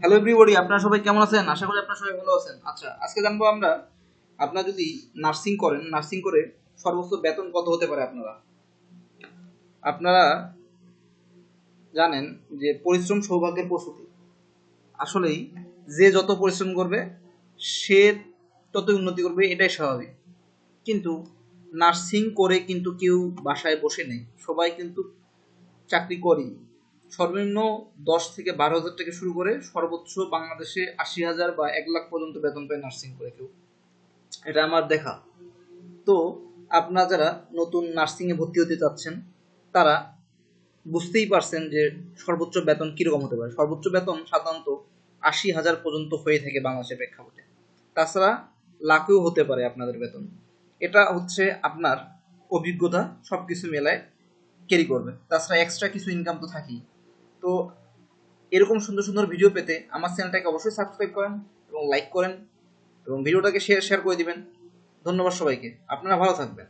Hello everybody আপনারা সবাই কেমন আছেন? আশা করি আপনারা সবাই ভালো আছেন। আচ্ছা আজকে জানব আমরা, আপনারা যদি নার্সিং করেন নার্সিং করে সর্বোচ্চ বেতন কত হতে পারে আপনারা? আপনারা জানেন যে পরিশ্রম সৌভাগ্যের প্রসূতি আসলেই যে যত পরিশ্রম করবে, সে তত উন্নতি করবে, এটাই স্বাভাবিক। কিন্তু নার্সিং করে কিন্তু কেউ বাসায় বসে নেই। সবাই কিন্তু চাকরি করি সর্বনিম্ন দশ থেকে বারো হাজার থেকে শুরু করে সর্বোচ্চ বাংলাদেশে আশি হাজার বা এক লাখ পর্যন্ত বেতন পায় নার্সিং করে কেউ। এটা আমার দেখা। তো আপনারা যারা নতুন নার্সিংয়ে ভর্তি হতে চাচ্ছেন, তারা বুঝতেই পারছেন যে সর্বোচ্চ বেতন কীরকম হতে পারে। সর্বোচ্চ বেতন সাধারণত আশি হাজার পর্যন্ত হয়ে থাকে বাংলাদেশের প্রেক্ষাপটে। তাছাড়া লাখেও হতে পারে আপনাদের বেতন। এটা হচ্ছে আপনার অভিজ্ঞতা সব কিছু মেলায় ক্যারি করবে। তাছাড়া এক্সট্রা কিছু ইনকাম তো থাকেই। তো এরকম সুন্দর সুন্দর ভিডিও পেতে আমার চ্যানেলটাকে অবশ্যই সাবস্ক্রাইব করেন এবং লাইক করেন এবং ভিডিওটাকে শেয়ার শেয়ার করে দিবেন। ধন্যবাদ সবাইকে। আপনারা ভালো থাকবেন।